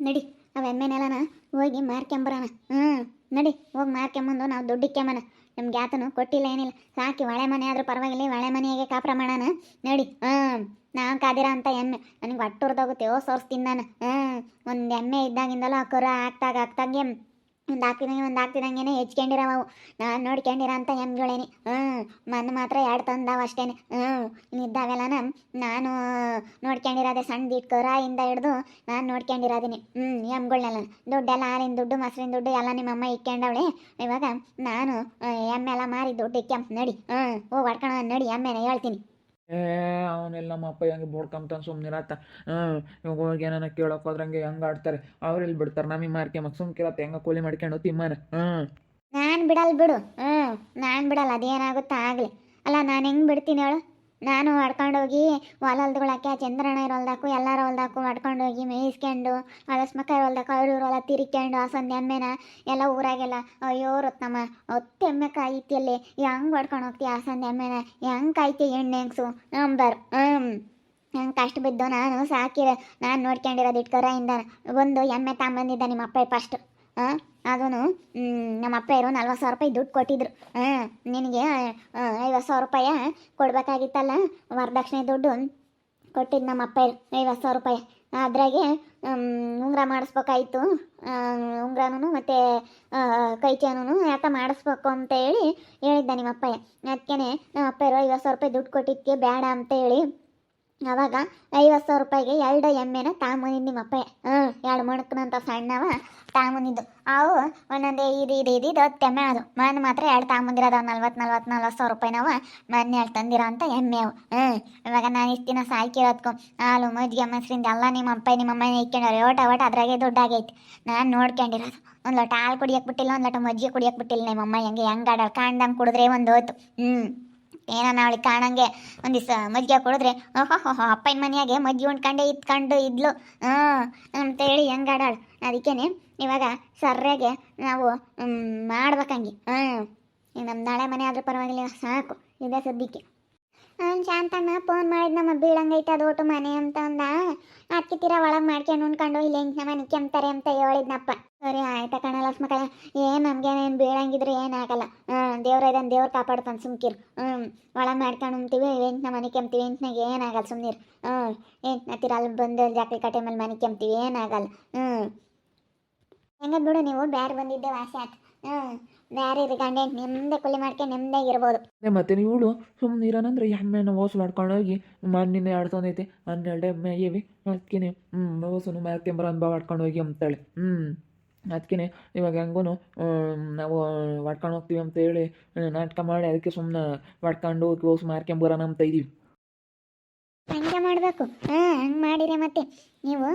ನಡಿ ಅವ ಎಮ್ಮೆನೆಲ್ಲನ ಹೋಗಿ ಮಾರ್ಕೊಂಬರೋಣ ಹ್ಞೂ ನಡಿ, ಹೋಗಿ ಮಾರ್ಕೊಂಬಂದು ನಾವು ದುಡ್ಡಿಕ್ಕೆಂಬನ ನಮ್ಗೆ ಆತನು ಕೊಟ್ಟಿಲ್ಲ ಏನಿಲ್ಲ. ಸಾಕಿ ಒಳೆ ಮನೆ ಆದ್ರೂ ಪರವಾಗಿಲ್ಲ ಒಳೆ ಮನೆಗೆ ಕಾಪ್ರ ಮಾಡೋಣ. ನಡಿ ಹ್ಞೂ ನಾವು ಕಾದಿರ ಅಂತ ಎಮ್ಮೆ. ನನಗೆ ಒಟ್ಟುರ್ದೋಗುತ್ತೆ, ಓ ಸೋರ್ಸ್ತೀನಿ ನಾನು ಹ್ಞೂ ಒಂದು ಎಮ್ಮೆ ಇದ್ದಾಗಿಂದಲೂ ಆ ಕರು ಆಗ್ತಾಗ ಆಗ್ತಾಗೆ ಒಂದು ಹಾಕ್ತಿದಂಗೆ ಒಂದು ಹೆಚ್ಕೊಂಡಿರವ ನಾನು ನೋಡ್ಕೊಂಡಿರ ಅಂತ ಎಮ್ಗಳೇನಿ ಹ್ಞೂ ಮನ್ ಮಾತ್ರ ಎರಡು ತಂದಾವ ಅಷ್ಟೇನೆ. ಹ್ಞೂ ಇದ್ದಾವೆಲ್ಲ ನಾನು ನೋಡ್ಕೊಂಡಿರೋದೆ ಸಣ್ಣ ಇಂದ ಹಿಡ್ದು ನಾನು ನೋಡ್ಕೊಂಡಿರೋದೀನಿ. ಹ್ಞೂ ಎಮ್ಗಳನ್ನೆಲ್ಲ ದುಡ್ಡೆಲ್ಲ ಹಾಲಿನ ದುಡ್ಡು, ಮೊಸರಿನ ದುಡ್ಡು ಎಲ್ಲ ನಿಮ್ಮಮ್ಮ ಇಕ್ಕೊಂಡವಳೆ ಇವಾಗ ನಾನು ಎಮ್ಮೆಲ್ಲ ಮಾರಿ ದುಡ್ಡು ಇಕ್ಕೆಂಪ್ ನಡಿ. ಹ್ಞೂ ಹೋಗಿ ಹೊಡ್ಕೊಳ ನಡಿ. ಎಮ್ಮೆನ ಹೇಳ್ತೀನಿ. ಏ, ಅವನೆಲ್ಲ ನಮ್ಮ ಅಪ್ಪ ಹೆಂಗೆ ಬೋಡ್ಕೊಂತಾನೆ ಸುಮ್ಮನಿರತ್ತ ಹ್ಞೂ ಹೋಗಿ ಏನಾನ ಕೇಳೋಕೆ ಹೋದ್ರಂಗೆ ಹೆಂಗೆ ಆಡ್ತಾರೆ. ಅವ್ರು ಇಲ್ಲಿ ಬಿಡ್ತಾರೆ? ನಮಗೆ ಮಾರ್ಕೆಮಕ್ಕೆ ಕೇಳತ್ತೆ. ಹೆಂಗೆ ಕೂಲಿ ಮಾಡ್ಕೊಂಡು ತಿಮ್ಮನ ಹ್ಞೂ ನಾನು ಬಿಡಲ್ಲ ಬಿಡು. ಹ್ಞೂ ನಾನು ಬಿಡಲ್ಲ. ಅದೇನಾಗುತ್ತಾ ಆಗಲಿ. ಅಲ್ಲ, ನಾನು ಹೆಂಗೆ ಬಿಡ್ತೀನಿ ಹೇಳು? ನಾನು ಹೊಡ್ಕೊಂಡೋಗಿ ಹೊಲ ಹೊಲ್ದಗಳಕ್ಕೆ ಚಂದ್ರಣ್ಣ ಇರೋ ಹೊಲ್ದಾಕು ಎಲ್ಲರ ಹೊಲ್ದಾಕು ಹೊಡ್ಕೊಂಡೋಗಿ ಮೇಯಿಸ್ಕೊಂಡು ಅಳಸ್ಮಕ್ಕ ಹೊಲ್ದಾಕು ಅವ್ರ ಇವ್ರ ಹೊಲ ತಿರ್ಕೊಂಡು ಹಸಂದು ಎಮ್ಮೆನ ಎಲ್ಲ ಊರಾಗೆಲ್ಲ, ಅಯ್ಯೋ ರತ್ನಮ್ಮ ಹೊತ್ತು ಎಮ್ಮೆ ಕಾಯಿತಿಯಲ್ಲಿ, ಹೆಂಗೆ ಹೊಡ್ಕೊಂಡು ಹೋಗ್ತೀಯ ಹಸಂದು ಎಮ್ಮೆನ ಹೆಂಗೆ ಕಾಯ್ತಿ ಎಣ್ಣೆ ಹೆಂಗ್ಸು ನಂಬರ್ ಹ್ಞೂ ನಂಗೆ ಕಷ್ಟ ಬಿದ್ದು ನಾನು ಸಾಕಿರ ನಾನು ನೋಡ್ಕೊಂಡಿರೋದು ಇಟ್ಕರಿಂದ ಒಂದು ಎಮ್ಮೆ ತಗೊಂಬಂದಿದ್ದೆ ನಿಮ್ಮ ಅಪ್ಪ ಫಸ್ಟ್ ಅದನ್ನು ನಮ್ಮ ಅಪ್ಪ ಇರೋ ನಲ್ವತ್ತು ಸಾವಿರ ರೂಪಾಯಿ ದುಡ್ಡು ಕೊಟ್ಟಿದ್ರು. ಹಾಂ ನಿನಗೆ ಐವತ್ತು ಸಾವಿರ ರೂಪಾಯಿ ಕೊಡಬೇಕಾಗಿತ್ತಲ್ಲ? ವರದಕ್ಷಿಣೆ ದುಡ್ಡು ಕೊಟ್ಟಿದ್ದು ನಮ್ಮ ಅಪ್ಪ ಐವತ್ತು ಸಾವಿರ ರೂಪಾಯಿ. ಅದ್ರಾಗೆ ಉಂಗುರ ಮಾಡಿಸ್ಬೇಕಾಯ್ತು. ಉಂಗ್ರನೂ ಮತ್ತು ಕೈ ಚೇನೂ ಯಾಕೆ ಮಾಡಿಸ್ಬೇಕು ಅಂತ ಹೇಳಿ ಹೇಳಿದ್ದ ನಿಮ್ಮ ಅಪ್ಪಯ್ಯ ಅದಕ್ಕೆ ನಮ್ಮ ಅಪ್ಪ ಇರೋ ಐವತ್ತು ಸಾವಿರ ರೂಪಾಯಿ ದುಡ್ಡು ಕೊಟ್ಟಿದ್ದಕ್ಕೆ ಬೇಡ ಅಂತ ಹೇಳಿ ಅವಾಗ ಐವತ್ತು ಸಾವಿರ ರೂಪಾಯಿಗೆ ಎರಡು ಎಮ್ಮೆನ ತಾಂಬಂದಿದ್ದು ನಿಮ್ಮ ಅಪ್ಪ. ಹ್ಞೂ ಎರಡು ಮಣಕನಂತ ಸಣ್ಣವ ತಾಂಬಂದಿದ್ದು ಅವು ಒಂದೊಂದೇ ಇದು ಇದು ಇದು ಇದು ಎಮ್ಮೆ ಅದು. ಮನೆ ಮಾತ್ರ ಎರಡು ತಾಂಬಂದಿರೋದು ನಲ್ವತ್ತು ನಲ್ವತ್ತು ನಲ್ವತ್ತು ಸಾವಿರ ರೂಪಾಯಿನವ ಮೊನ್ನೆ ಎರಡು ತಂದಿರೋ ಅಂತ ಎಮ್ಮೆ ಅವು. ಹ್ಞೂ ಇವಾಗ ನಾನು ಇಷ್ಟು ದಿನ ಸಾಕಿರೋದ್ಕು ಹಾಲು, ಮಜ್ಜಿಗೆ, ಮೊಸರಿಂದ ಎಲ್ಲ ನಿಮ್ಮ ಅಪ್ಪ, ನಿಮ್ಮ ಅಮ್ಮನೇ ಇಕ್ಕೊಂಡವ್ರೆ. ಓಟ ಓಟ, ಅದ್ರಾಗೆ ದುಡ್ಡಾಗೈತೆ ನಾನು ನೋಡ್ಕೊಂಡಿರೋದು. ಒಂದು ಲೋಟ ಹಾಲು ಕುಡಿಯಕ್ಕೆ ಬಿಟ್ಟಿಲ್ಲ, ಒಂದು ಲೋಟ ಮಜ್ಜಿಗೆ ಕುಡಿಯಕ್ಕೆ ಬಿಟ್ಟಿಲ್ಲ ನಿಮ್ಮ ಅಮ್ಮ ಹೆಂಗೆ ಹೆಂಗೆ ಆಡೋಳು ಕಾಣ್ದಂಗೆ ಕುಡಿದ್ರೆ ಒಂದು ಹೋಯ್ತು. ಹ್ಞೂ ಏನೋ ಅವಳಿಗೆ ಕಾಣಂಗೆ ಒಂದಿವ್ಸ ಮಜ್ಜಿಗೆ ಕುಡಿದ್ರೆ ಓಹೋ ಅಪ್ಪನ ಮನೆಯಾಗೆ ಮಜ್ಜಿಗೆ ಉಣ್ಕಂಡೆ ಇತ್ಕೊಂಡು ಇದ್ಲು. ಹಾಂ ಅಂತೇಳಿ ಹೆಂಗ್ ಆಡಾಳು. ಅದಕ್ಕೇನೆ ಇವಾಗ ಸರ್ಯಾಗೆ ನಾವು ಮಾಡ್ಬೇಕಂಗೆ ಹಾಂ ನಮ್ಮ ನಾಳೆ ಮನೆ ಆದರೂ ಪರವಾಗಿಲ್ಲ, ಸಾಕು. ಇದೇ ಸದ್ಯಕ್ಕೆ. ಶಾಂತಣ್ಣ ಫೋನ್ ಮಾಡಿದ್ ನಮ್ಮ ಬೀಳಂಗೈತೆ ಅದು ಒಟ್ಟು ಮನೆ ಅಂತ ಅಂದ. ಅದಕ್ಕೆ ತೀರ ಒಳಗೆ ಮಾಡ್ಕೊಂಡು ಉಣ್ಕೊಂಡು, ಇಲ್ಲಿ ಹೆಂಗೆ ಮನೆ ಕೆಮ್ತಾರೆ ಅಂತ ಹೇಳಿದ್ನಪ್ಪ. ಸರಿ, ಆಯ್ತಾ ಕಣ ಮಕ್ಕಳ ಏನು ನಮ್ಗೇನೇನು ಬೀಳಂಗಿದ್ರೆ ಏನಾಗಲ್ಲ ದೇವ್ರ ಇದನ್ನು ದೇವ್ರು ಕಾಪಾಡ್ತಾನೆ ಸುಮ್ಕಿರು. ಹ್ಞೂ ಒಳಗೆ ಮಾಡ್ಕೊಂಡು ಉಣ್ತೀವಿ ನಮ್ಮ ಮನೆ ಕೆಮ್ತೀವಿ ಎಂಟ್ನಾಗ ಏನಾಗಲ್ಲ ಸುಮ್ಮನಿರು ಹ್ಞೂ ತೀರ ಅಲ್ಲಿ ಬಂದು ಜಾಕಿ ಕಟ್ಟೆ ಮೇಲೆ ಮನೆ ಕೆಮ್ತೀವಿ ಏನಾಗಲ್ಲ ಹ್ಞೂ ಹೆಂಗ ಬಿಡು ನೀವು, ಬ್ಯಾರ್ ಬಂದಿದ್ದೆ ವಾಸಿ ಆಯ್ತು ಹ್ಞೂ ಬ್ಯಾರೆ ಇರಿ ಗಂಡ ನಿಮ್ದೆ ಕುಲಿ ಮಾಡ್ಕೊಂಡು ನಿಮ್ದಾಗಿ ಇರ್ಬೋದು ಮತ್ತೆ ಇವಳು ಸುಮ್ಮನೆ ಇರೋನಂದ್ರೆ ಎಮ್ಮೆನ ಓಸು ಮಾಡ್ಕೊಂಡೋಗಿ ಮಣ್ಣಿನ ಆಡ್ತೊಂದೈತಿ ಹನ್ನೆರಡು ಎಮ್ಮೆ ಇವಿ ಅದಕ್ಕೆ ಹ್ಞೂ ಓಸನು ಮಾರ್ಕೊಂಬರ ಅನ್ಬ ಮಾಡ್ಕೊಂಡು ಹೋಗಿ ಅಂತೇಳಿ. ಹ್ಞೂ ಅದಕ್ಕೆ ಇವಾಗ ಹೆಂಗೂ ನಾವು ಹೊಡ್ಕೊಂಡು ಹೋಗ್ತೀವಿ ಅಂತ ಹೇಳಿ ನಾಟಕ ಮಾಡಿ ಅದಕ್ಕೆ ಸುಮ್ಮನೆ ಹೊಡ್ಕೊಂಡು ಹೋಗಿ ಓಸು ಮಾರ್ಕೊಂಬರೋಣ ಅಂತ ಇದೀವಿ. ಹಂಗೆ ಮಾಡಬೇಕು. ಹಾಂ, ಹಂಗೆ ಮಾಡಿರಿ ಮತ್ತೆ. ನೀವು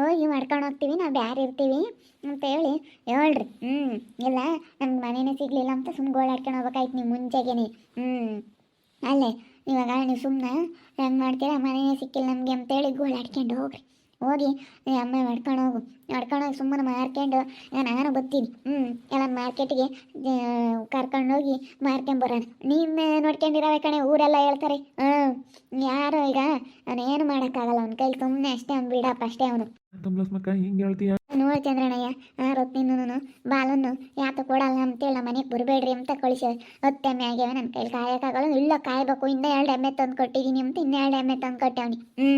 ಹೋಗಿ ಮಾಡ್ಕೊಂಡು ಹೋಗ್ತೀವಿ, ನಾವು ಬ್ಯಾರ ಇರ್ತೀವಿ. ಅಂತ ಹೇಳಿ, ಹೇಳ್ರಿ. ಹ್ಞೂ ಇಲ್ಲ, ನಮ್ಗೆ ಮನೇನೇ ಸಿಗಲಿಲ್ಲ ಅಂತ ಸುಮ್ಮನೆ ಗೋಳಾಡ್ಕೊಂಡು ಹೋಗ್ಬೇಕಾಯ್ತು ನೀವು ಮುಂಚೆಗೇನೆ. ಹ್ಞೂ ಅಲ್ಲೇ, ಇವಾಗ ನೀವು ಸುಮ್ಮನೆ ಹೆಂಗೆ ಮಾಡ್ತೀರಾ, ಮನೇನೇ ಸಿಕ್ಕಿಲ್ಲ ನಮಗೆ ಅಂತೇಳಿ ಗೋಳಾಡ್ಕೊಂಡು ಹೋಗ್ರಿ. ಹೋಗಿ ಅಮ್ಮ ನಡ್ಕೊಂಡು ಹೋಗು. ನಡ್ಕೊಂಡೋಗಿ ಹೋಗಿ ಸುಮ್ಮನೆ ಮಾರ್ಕೊಂಡು ನಾನು ಬರ್ತೀನಿ. ಹ್ಞೂ ಎಲ್ಲ ಹೋಗಿ ಕರ್ಕೊಂಡೋಗಿ ಮಾರ್ಕೊಂಬರೋಣ ನೀನು ನೋಡ್ಕೊಂಡಿರೋ ಕಣೆ ಊರೆಲ್ಲ ಹೇಳ್ತಾರೆ. ಹ್ಞೂ ಯಾರು ಈಗ ಅವನೇನು ಮಾಡೋಕ್ಕಾಗಲ್ಲ. ಅವ್ನ ಕೈಲಿ ಸುಮ್ಮನೆ ಅಷ್ಟೇ ಅವ್ನು ಬಿಡಪ್ಪ ಅಷ್ಟೇ ಅವನು. ನೋಡ್ ಚಂದ್ರಣ್ಣಯ್ಯ ಆ ರೊತ್ತಿನೂ ಬಾಲನ್ನು ಯಾತ ಕೊಡಲ್ಲ ಅಂತೇಳಿ ನಮ್ಮ ಮನೆಗೆ ಬರಬೇಡ್ರಿ ಅಂತ ಕಳಿಸಿ. ಹತ್ತು ಎಮ್ಮೆ ಆಗ್ಯಾವ ನನ್ನ ಕೈಲಿ ಕಾಯಕ್ಕಾಗಲ್ಲ ಇಲ್ಲ ಕಾಯಬೇಕು ಇನ್ನೂ ಎರಡು ಎಮ್ಮೆ ತಂದು ಕೊಟ್ಟಿದ್ದೀನಿ ಅಂತ ಇನ್ನೂ ಎರಡು ಎಮ್ಮೆ ತಂದು ಕೊಟ್ಟವನಿ ಹ್ಞೂ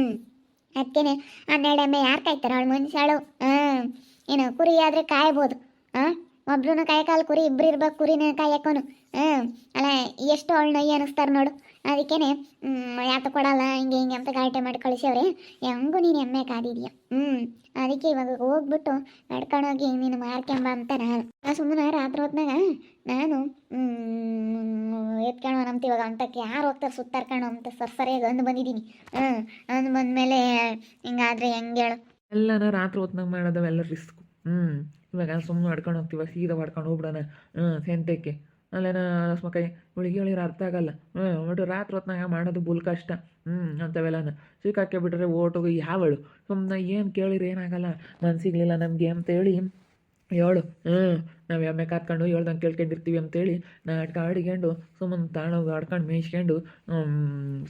ಅದಕ್ಕೇನೆ ಹನ್ನೆರಡು ಎಮ್ಮೆ ಯಾರು ಕಾಯ್ತಾರೆ ಅವಳು ಮನುಷ್ಯಳು ಹಾಂ ಏನು ಕುರಿ ಆದರೆ ಕಾಯ್ಬೋದು. ಹಾಂ ಒಬ್ರು ಕಾಯಕಾಲ ಕುರಿ, ಇಬ್ರು ಇರ್ಬೇಕು ಕುರಿನ ಕಾಯಕೋನು ಹಾಂ ಅಲ್ಲ, ಎಷ್ಟು ಅವಳು ನೊಯ್ಯಿ ಅನ್ನಿಸ್ತಾರೆ ನೋಡು. ಅದಕ್ಕೇನೆ ಯಾತ ಕೊಡಲ್ಲ? ಹಿಂಗೆ ಹಿಂಗೆ ಅಂತ ಗಾಟೆ ಮಾಡಿ ಕಳಿಸ್ಯವ್ರೆ ಹೆಂಗೂ ನೀನು ಎಮ್ಮೆ ಕಾದಿದ್ಯಾ? ಹ್ಞೂ ಅದಕ್ಕೆ ಇವಾಗ ಹೋಗ್ಬಿಟ್ಟು ನಡ್ಕೊಂಡೋಗಿ ನೀನು ಮಾರ್ಕೆಂಬ ಅಂತ ನಾನು. ಸುಮ್ಮನೆ ರಾತ್ರಿ ಹೊತ್ನಾಗ ನಾನು ಎತ್ಕೊಂಡು ಅಂತ ಇವಾಗ ಅಂತಕ್ಕೆ ಯಾರು ಹೋಗ್ತಾರೆ ಸುತ್ತಾರ್ಕೊಂಡು ಅಂತ ಸರ್ ಸರಿಯಾಗಿ ಅಂದು ಬಂದಿದ್ದೀನಿ. ಹ್ಞೂ ಅಂದು ಬಂದಮೇಲೆ ಹಿಂಗಾದ್ರೆ ಹೆಂಗೆ ಹೇಳು? ಎಲ್ಲನ ರಾತ್ರಿ ಹೊತ್ನಾಗ ಮಾಡೋದವೆಲ್ಲ ರಿಸ್ಕ್. ಹ್ಞೂ ಇವಾಗ ಸುಮ್ಮನೆ ಹೊಡ್ಕೊಂಡು ಹೋಗ್ತೀವ, ಸೀದಾ ಹೊಡ್ಕೊಂಡು ಹೋಗ್ಬಿಡೋಣ ಹ್ಞೂ ಸೆಂತಕ್ಕೆ ಅಲ್ಲೇನ ರಸ್ಮಕಾಯಿ ಹುಡುಗಿ ಹೇಳಿದ್ರೆ ಅರ್ಥ ಆಗಲ್ಲ. ಹ್ಞೂ ಒಟ್ಟು ರಾತ್ರಿ ಹೊತ್ನಾಗ ಮಾಡೋದು ಬುಲ್ ಕಷ್ಟ. ಹ್ಞೂ ಅಂಥವೆಲ್ಲನ ಸಿಕ್ಕಾಕೆ ಬಿಟ್ರೆ ಓಟೋಗಿ ಯಾವಳು? ಸುಮ್ಮನೆ ಏನು ಕೇಳಿರಿ ಏನಾಗಲ್ಲ. ಮನ್ಸಿಗ್ಲಿಲ್ಲ ನಮಗೆ ಅಂತೇಳಿ ಹೇಳು. ಹ್ಞೂ ನಾವು ಎಮ್ಮೆ ಕಾತ್ಕೊಂಡು ಹೇಳ್ದಂಗೆ ಕೇಳ್ಕೊಂಡಿರ್ತೀವಿ ಅಂತೇಳಿ ನಾಟಕ ಆಡಿಕೊಂಡು ಸುಮ್ಮನೆ ತಾಣೋಗಿ ಆಡ್ಕೊಂಡು ಮೇಯ್ಸ್ಕೊಂಡು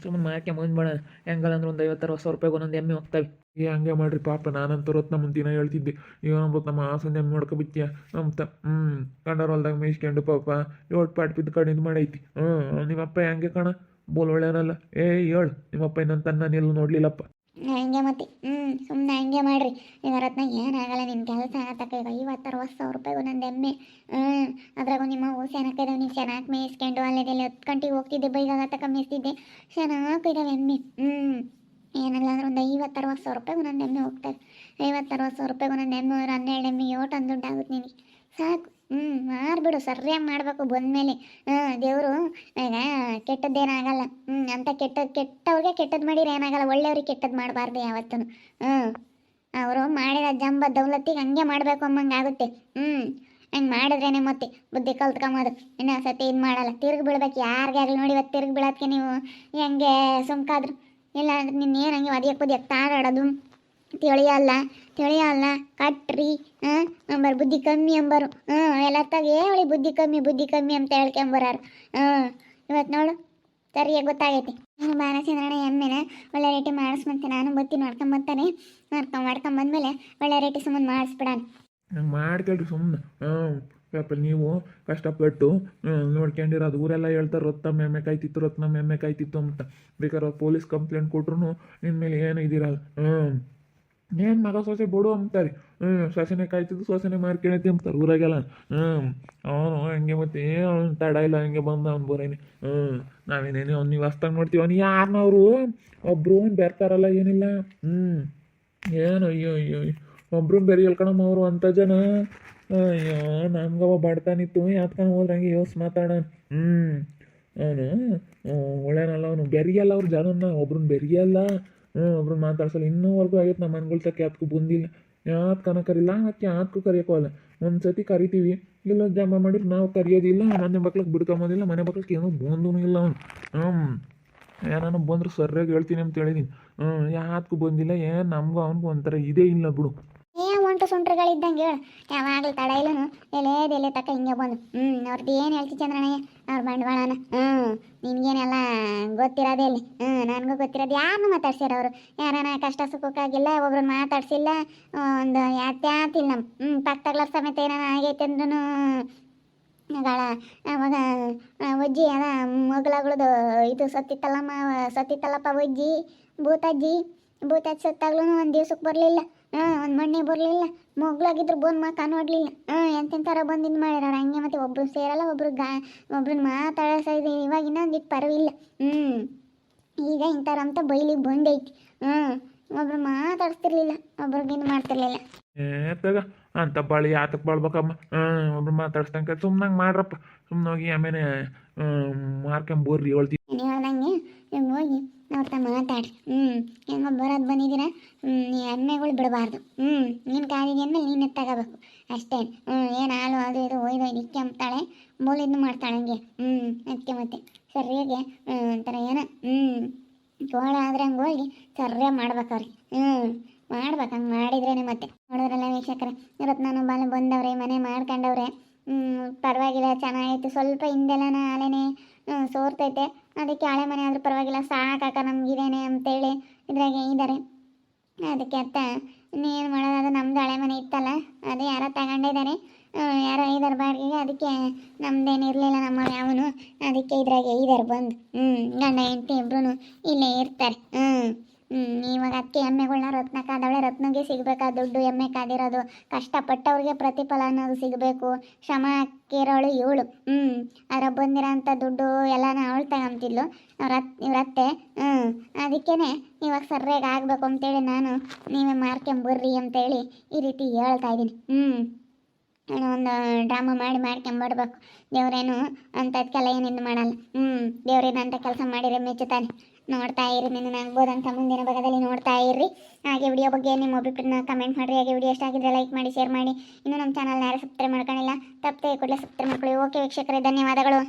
ಸುಮ್ಮನೆ ಮಾಡ್ಕೊಂಡು ಮುಂದೆ ಮಾಡೋಣ ಹೆಂಗಲ್ಲ ಅಂದ್ರೆ ಒಂದು ಐವತ್ತು ಅರವತ್ತು ಸಾವಿರ ರೂಪಾಯಿಗೆ ಒಂದೊಂದು ಎಮ್ಮೆ ಹೋಗ್ತವೆ. ಏ, ಹಂಗೆ ಮಾಡ್ರಿ ಪಾಪ, ನಾನಂತೂ ರತ್ನ ಮುಂದಿನ ಹೇಳ್ತಿದ್ದೆ. ಇವನೊಬ್ಬತ್ತು ನಮ್ಮ ಸಂಜೆ ನೋಡ್ಕೊಬಿತ್ಯ ಅಂತ ಹ್ಞೂ ಕಂಡರ ಹೊಲ್ದಾಗ ಮೇಯ್ಸ್ಕೊಂಡು ಪಾಪ. ಏಳು ಪಾಟ್ ಬಿದ್ದು ಕಡೆ ಇದು ಮಾಡೈತಿ. ಹ್ಞೂ ನಿಮ್ಮಪ್ಪ ಹೆಂಗೆ ಕಣ? ಬೋಲ್ ಒಳ್ಳೆಯನಲ್ಲ ಏ, ಹೇಳು ನಿಮ್ಮಪ್ಪ ಇನ್ನಂತ ನಾನು ಎಲ್ಲೂ ನೋಡ್ಲಿಲ್ಲಪ್ಪ. ಹಂಗೆ ಮತ್ತೆ ಹ್ಞೂ ಸುಮ್ಮನೆ ಹಂಗೆ ಮಾಡ್ರಿ. ಈಗ ರತ್ನ ಏನಾಗಲ್ಲ ನಿನ್ನ ಕೆಲಸ ಆಗತ್ತಕ್ಕ ಈಗ ಐವತ್ತು ಅರವತ್ತು ಸಾವಿರ ರೂಪಾಯಿ ಒಂದೊಂದು ಎಮ್ಮೆ ಹ್ಞೂ ಅದ್ರಾಗೂ ನಿಮ್ಮ ಹೂ ಇದಾವೆ ನೀನು ಚೆನ್ನಾಗಿ ಮೇಯಿಸ್ಕೊಂಡು ಅಲ್ಲಿದೆಲ್ಲ ಹತ್ತು ಗಂಟೆಗೆ ಹೋಗ್ತಿದ್ದೆ ಬೈಗಾಗತ್ತಕ್ಕ ಮೇಯಿಸ್ತಿದ್ದೆ. ಚೆನ್ನಾಗಿದ್ದಾವೆ ಎಮ್ಮೆ ಹ್ಞೂ ಏನಲ್ಲ ಅಂದ್ರೆ ಒಂದು ಐವತ್ತು, ಅರವತ್ತು ಸಾವಿರ ರೂಪಾಯಿ ಒಂದೊಂದು ಎಮ್ಮೆ ಹೋಗ್ತಾರೆ ಐವತ್ತು, ಅರವತ್ತು ಸಾವಿರ ರೂಪಾಯಿ ಒಂದೊಂದು ಎಮ್ಮೆ ಹೋದ್ರೆ ಹನ್ನೆರಡು ಎಮ್ಮೆ ಓಟ್ ಒಂದು ದುಡ್ಡು ಆಗುತ್ತೆ ನಿನಗೆ ಸಾಕು. ಹ್ಞೂ ಮಾರ್ಬಿಡು. ಸರಿಯಾಗಿ ಮಾಡಬೇಕು ಬಂದಮೇಲೆ. ಹಾಂ, ದೇವರು, ಈಗ ಕೆಟ್ಟದ್ದೇನಾಗಲ್ಲ. ಹ್ಞೂ ಅಂತ ಕೆಟ್ಟ, ಕೆಟ್ಟವ್ರಿಗೆ ಕೆಟ್ಟದ್ದು ಮಾಡಿದ್ರೆ ಏನಾಗಲ್ಲ. ಒಳ್ಳೆಯವ್ರಿಗೆ ಕೆಟ್ಟದ್ದು ಮಾಡಬಾರ್ದು ಯಾವತ್ತೂ ಹ್ಞೂ ಅವರು ಮಾಡಿದ ಜಂಬ ದೌಲತ್ತಿಗೆ ಹಂಗೆ ಮಾಡಬೇಕು ಅಮ್ಮಂಗೆ ಆಗುತ್ತೆ. ಹ್ಞೂ ಹಂಗೆ ಮಾಡಿದ್ರೇನೆ ಮತ್ತೆ ಬುದ್ಧಿ ಕಲ್ತ್ಕೊಂಬೋದು. ಇನ್ನೊಂದು ಸತಿ ಇದು ಮಾಡಲ್ಲ. ತಿರ್ಗಿ ಬೀಳ್ಬೇಕು ಯಾರಿಗಾಗಲಿ ನೋಡಿ ಇವತ್ತು ತಿರುಗಿ ಬೀಳೋದಕ್ಕೆ ನೀವು. ಹೆಂಗೆ ಸುಮ್ಕಾದ್ರು. ಇಲ್ಲ ಅಂದ್ರೆ ನಿನ್ನ ಏನು ಹಂಗೆ ಒದಿಯಕ್ಕೆ ಬದಿಯಕ್ಕೆ ತಾರಾಡೋದು? ತಿಳಿಯಲ್ಲ ತಿಳಿಯಲ್ಲ ಕಟ್ರಿ ಹಾಂ ಅಂಬರ್ ಬುದ್ಧಿ ಕಮ್ಮಿ ಅಂಬರು. ಹಾಂ ಎಲ್ಲ ತಾಗೇ ಅವಳಿ ಬುದ್ಧಿ ಕಮ್ಮಿ ಬುದ್ಧಿ ಕಮ್ಮಿ ಅಂತ ಹೇಳ್ಕೊಂಬರಾರು. ಹಾಂ ಇವತ್ತು ನೋಡು, ಸರಿಯಾಗಿ ಗೊತ್ತಾಗೈತಿ. ನಾನು ಬಾಲಚಂದ್ರಣ್ಣ ಎಮ್ಮೆನ ಒಳ್ಳೆ ರೇಟಿ ಮಾಡಿಸ್ಮಂತೆ ನಾನು ಬತ್ತಿ ನೋಡ್ಕೊಂಬರ್ತಾನೆ ನೋಡ್ಕೊಂಡ್ ಮಾಡ್ಕೊಂಬಂದ್ಮೇಲೆ ಒಳ್ಳೆ ರೇಟಿ ಸುಮ್ಮನೆ ಮಾಡಿಸ್ಬಿಡಾನ. ಮಾಡ್ಕೊಳ್ರಿ ಸುಮ್ಮನೆ ಪಾಪ ನೀವು ಕಷ್ಟಪಟ್ಟು ನೋಡ್ಕೊಂಡಿರೋದು ಊರೆಲ್ಲ ಹೇಳ್ತಾರೆ ರತ್ನ ಎಮ್ಮೆ ಕಾಯ್ತಿತ್ತು ರತ್ನ ಎಮ್ಮೆ ಕಾಯ್ತಿತ್ತು ಅಂತ. ಬೇಕಾದ್ರೆ ಪೊಲೀಸ್ ಕಂಪ್ಲೇಂಟ್ ಕೊಟ್ರು ನಿನ್ನ ಮೇಲೆ ಏನು ಇದಿರಲ್ಲ. ಹ್ಞೂ ಏನು ಮಗ ಸೊಸೆ ಬಿಡು ಅಂತಾರೆ. ಹ್ಞೂ ಸೊಸೆನೆ ಕಾಯ್ತಿದ್ದು, ಸೊಸೆನೆ ಮಾರ್ಕೊಳತಿ ಅಂತಾರೆ ಊರಾಗೆಲ್ಲ. ಹ್ಞೂ ಅವನು ಹಂಗೆ ಮತ್ತೆ ಅವ್ನು ತಡ ಇಲ್ಲ, ಹಂಗೆ ಬಂದ ಅವ್ನು ಬರೇನೆ. ಹ್ಞೂ ನಾವೇನೇನೆ ಅವ್ನು ನೀವು ಅಷ್ಟಾಗಿ ನೋಡ್ತೀವಿ. ಅವ್ನು ಯಾರನ್ನವರು ಒಬ್ರು ಬೆರ್ತಾರಲ್ಲ, ಏನಿಲ್ಲ. ಹ್ಞೂ ಏನು, ಅಯ್ಯೋ ಅಯ್ಯೋ ಒಬ್ರು ಬೇರೆ ಹೇಳ್ಕೊಳಮ್ಮ ಅವರು ಅಂಥ ಜನ. ಅಯ್ಯೋ ನಮ್ಗವ ಬಡ್ತಾನಿತ್ತು ಯಾತ್ಕೊಂಡು ಹೋದ್ರಂಗೆ ಯೋಸ್ ಮಾತಾಡೋಣ ಹ್ಞೂ ಅವನು ಒಳ್ಳೆನಲ್ಲ ಅವನು, ಬೆರಿಯಲ್ಲ ಅವ್ರ ಜನನ್ನ ಒಬ್ರನ್ನ ಬೆರಿಯಲ್ಲ. ಹ್ಞೂ ಒಬ್ರನ್ನ ಮಾತಾಡ್ಸಲ್ಲ. ಇನ್ನೂವರೆಗೂ ಆಗೈತೆ ನಮ್ಮ ತಕ್ಕ ಯಾತ್ಕು ಬಂದಿಲ್ಲ. ಯಾತ್ಕನ ಕರಿಲ್ಲ ಅದಕ್ಕೆ ಯಾತ್ಕು ಕರಿಯೋಕ್ಕಲ್ಲ ಒಂದು ಸತಿ ಕರಿತೀವಿ. ಇಲ್ಲ ಜಮಾ ಮಾಡಿದ್ರೆ ನಾವು ಕರಿಯೋದಿಲ್ಲ. ಮನೆ ಮಕ್ಳಿಗೆ ಬಿಡ್ಕೊಂಬೋದಿಲ್ಲ, ಮನೆ ಮಕ್ಳಿಗೆ ಏನೂ ಬಂದೂ ಇಲ್ಲ ಅವನು. ಹ್ಞೂ ಯಾರನ್ನ ಬಂದ್ರು ಸರಿಯಾಗಿ ಹೇಳ್ತೀನಿ ಅಂತ ಹೇಳಿದೀನಿ. ಹ್ಞೂ ಯಾತ್ಕು ಬಂದಿಲ್ಲ, ಏನು ನಮಗೂ ಅವನಿಗೂ ಒಂಥರ ಇದೇ ಇಲ್ಲ ಬಿಡು. ಏ ಸುಂಟ್ರಗಳಿದ್ದಂಗೆ ಹೇಳು. ಯಾವಾಗಲೂ ತಡ ಇಲ್ಲನು ಎಲೆದೆಲೆ ತಕ್ಕ ಹಿಂಗೆ ಬಂದು. ಹ್ಞೂ ಅವ್ರದ್ದು ಏನು ಹೇಳ್ತಿ ಚಂದ್ರಣ್ಣಯ್ಯ ಅವ್ರ ಬಂಡವಾಳನ. ಹ್ಞೂ ನಿನ್ಗೇನೆಲ್ಲ ಗೊತ್ತಿರೋದೇ ಇಲ್ಲಿ. ಹ್ಞೂ ನನಗೂ ಗೊತ್ತಿರೋದು ಯಾರನ್ನೂ ಮಾತಾಡ್ಸಿರ ಅವರು. ಯಾರನ್ನ ಕಷ್ಟ ಸುಖಕ್ಕಾಗಿಲ್ಲ ಒಬ್ರನ್ನ ಮಾತಾಡ್ಸಿಲ್ಲ, ಒಂದು ಯಾತ್ಯಾತಿಲ್ಲ ನಮ್ಮ ಹ್ಞೂ ಪಕ್ಕದಗ್ಲ ಸಮೇತ ಏನಾರ ಆಗೈತೆ ಅಂದ್ರೂ ಅವಾಗ ಒಜ್ಜಿ ಅದ ಮಗಳಗಳದು ಇದು ಸತ್ತಿತ್ತಲ್ಲಮ್ಮ, ಸತ್ತಿತ್ತಲ್ಲಪ್ಪ ಒಜ್ಜಿ ಭೂತಜ್ಜಿ. ಭೂತಜ್ಜಿ ಸತ್ತಾಗ್ಲೂ ಒಂದು ದಿವ್ಸಕ್ಕೆ ಬರಲಿಲ್ಲ. ಹಾಂ ಒಂದು ಮಣ್ಣೆ ಬರಲಿಲ್ಲ. ಮಗ್ಳಾಗಿದ್ರು ಬಂದು ಮಾ ನೋಡಲಿಲ್ಲ ಹಾಂ ಎಂತೆಂಥರ ಬಂದು ಇದು ಮಾಡ್ಯಾರ ಹಂಗೆ ಮತ್ತೆ ಒಬ್ರು ಸೇರಲ್ಲ ಒಬ್ರು ಗಾ ಒಬ್ರನ್ನ ಮಾತಾಡಿಸೋದು ಇವಾಗ ಇನ್ನೊಂದು ಇನ್ನೊಂದಿಟ್ಟು ಪರವಿಲ್ಲ. ಹ್ಞೂ ಈಗ ಇಂಥವ್ರ ಅಂತ ಬೈಲಿಗೆ ಬಂದೈತಿ. ಹ್ಞೂ ಒಬ್ರು ಮಾತಾಡ್ಸ್ತಿರ್ಲಿಲ್ಲ. ಒಬ್ರಿಗೆ ಏನು ಮಾಡ್ತಿರ್ಲಿಲ್ಲ. ಏ ತಗ ಅಂತ ಬಾಳಿ ಯಾತಕ್ಕೆ ಬಾಳ್ಬೇಕಮ್ಮ. ಹ್ಞೂ ಒಬ್ರು ಮಾತಾಡ್ಸ್ತಂಕ ಸುಮ್ಮನೆ ಮಾಡ್ರಪ್ಪ. ಸುಮ್ಮನೆ ಹೋಗಿ ಆಮೇಲೆ ಮಾರ್ಕೊಂಬೋರ್ರಿ ಹೇಳ್ತೀವಿ ನೀವು ಹೋಗಿ ಅವ್ರ ಮಾತಾಡ್ರಿ ಹ್ಞೂ ಹೆಂಗೋ ಬರೋದು ಬಂದಿದ್ದೀರ ಹ್ಞೂ ನೀ ಎಮ್ಮೆಗಳು ಬಿಡಬಾರ್ದು ಹ್ಞೂ ನಿನ್ನ ಕಾಲಿಗೆ ಅಂದ್ಮೇಲೆ ನೀನು ತಗೋಬೇಕು ಅಷ್ಟೇ ಹ್ಞೂ ಏನು ಹಾಲು ಅದು ಇದು ಒಯ್ದು ಒಯ್ದು ಇಕ್ಕೆ ಅಂಬ್ತಾಳೆ ಬೋಲಿದ್ದು ಮಾಡ್ತಾಳೆ ಹಂಗೆ ಹ್ಞೂ ಅದಕ್ಕೆ ಮತ್ತೆ ಸರಿಯಾಗಿ ಹ್ಞೂ ಒಂಥರ ಏನೋ ಹ್ಞೂ ಕೋಳ ಆದ್ರೆ ಹಂಗೆ ಹೋಗಿ ಸರಿಯಾಗಿ ಮಾಡ್ಬೇಕು ಅವ್ರಿಗೆ. ಹ್ಞೂ ಮಾಡ್ಬೇಕು ಹಂಗೆ ಮಾಡಿದ್ರೇನೆ ಮತ್ತೆ. ನೋಡಿದ್ರಲ್ಲ ವೀಕ್ಷಕರೇ ರತ್ನಾನು ಬಾಲ ಬಂದವ್ರೆ ಮನೆ ಮಾಡ್ಕೊಂಡವ್ರೆ. ಪರವಾಗಿಲ್ಲ ಚೆನ್ನಾಗಿತ್ತು ಸ್ವಲ್ಪ ಹಿಂದೆಲ್ಲ ಆಲೆನೇ ಸೋರ್ತೈತೆ. ಅದಕ್ಕೆ ಹಳೆ ಮನೆ ಆದ್ರೂ ಪರವಾಗಿಲ್ಲ ಸಾಕಾಕ ನಮಗಿದೇನೆ ಅಂತೇಳಿ ಇದ್ರಾಗೆ ಇದ್ದಾರೆ ಅದಕ್ಕೆ ಅತ್ತ ಇನ್ನೇನು ಮಾಡೋದು? ಅದು ನಮ್ದು ಹಳೆ ಮನೆ ಇತ್ತಲ್ಲ ಅದು ಯಾರೋ ತಗೊಂಡಿದ್ದಾರೆ. ಹ್ಮ್, ಯಾರೋ ಐದಾರು ಬಾಡಿಗೆಗೆ ಅದಕ್ಕೆ ನಮ್ದೇನು ಇರಲಿಲ್ಲ ನಮ್ಮ ಯಾವನು ಅದಕ್ಕೆ ಇದ್ರಾಗೆ ಐದಾರು ಬಂದು. ಹ್ಞೂ ಗಂಡ, ಹೆಂಡತಿ ಇಬ್ರು ಇಲ್ಲೇ ಇರ್ತಾರೆ. ಹ್ಞೂ ಹ್ಞೂ ಇವಾಗ ಅದಕ್ಕೆ ಎಮ್ಮೆಗಳನ್ನ ರತ್ನ ಕಾದವಳೆ ರತ್ನಗೆ ಸಿಗಬೇಕಾ? ದುಡ್ಡು ಎಮ್ಮೆ ಕಾದಿರೋದು. ಕಷ್ಟಪಟ್ಟವ್ರಿಗೆ ಪ್ರತಿಫಲ ಅನ್ನೋದು ಸಿಗಬೇಕು. ಶ್ರಮ ಹಾಕಿರೋಳು ಇವಳು. ಹ್ಞೂ ಅದ್ರ ಬಂದಿರೋಂಥ ದುಡ್ಡು ಎಲ್ಲನ ಅವಳು ತಗೊಂತಿದ್ಲು ರತ್ ಇವರತ್ತೆ ಹ್ಞೂ ಅದಕ್ಕೇ ಇವಾಗ ಸರ್ಯಾಗಿ ಆಗಬೇಕು ಅಂತೇಳಿ ನಾನು ನೀವೇ ಮಾರ್ಕೊಂಬರ್ರಿ ಅಂತೇಳಿ ಈ ರೀತಿ ಹೇಳ್ತಾ ಇದ್ದೀನಿ. ಹ್ಞೂ ಏನೋ ಒಂದು ಡ್ರಾಮಾ ಮಾಡಿ ಮಾಡ್ಕೊಂಬರ್ಬೇಕು ದೇವ್ರೇನು ಅಂಥದ್ಕೆಲ್ಲ ಏನಿದು ಮಾಡಲ್ಲ. ಹ್ಞೂ ದೇವ್ರೇನು ಅಂತ ಕೆಲಸ ಮಾಡಿದ್ರೆ ಮೆಚ್ಚುತ್ತಾನೆ ನೋಡ್ತಾ ಇರಿ, ನಿನ್ನ ಆಗ್ಬೋದಂತ ಮುಂದಿನ ಭಾಗದಲ್ಲಿ ನೋಡ್ತಾ ಇರ್ರಿ. ಹಾಗೆ ವಿಡಿಯೋ ಬಗ್ಗೆ ನಿಮ್ಮ ಅಭಿಪ್ರಾಯನ ಕಮೆಂಟ್ ಮಾಡಿರಿ. ಹಾಗೆ ವಿಡಿಯೋ ಎಷ್ಟು ಆಗಿದ್ರೆ ಲೈಕ್ ಮಾಡಿ ಶೇರ್ ಮಾಡಿ. ಇನ್ನೂ ನಮ್ಮ ಚಾನಲ್ನ ಯಾರು ಸಬ್ಸ್ಕ್ರೈಬ್ ಮಾಡ್ಕೊಂಡಿಲ್ಲ, ತಪ್ಪದೆ ಕೂಡಲೇ ಸಬ್ಸ್ಕ್ರೈಬ್ ಮಾಡ್ಕೊಳ್ಳಿ. ಓಕೆ ವೀಕ್ಷಕರೇ, ಧನ್ಯವಾದಗಳು.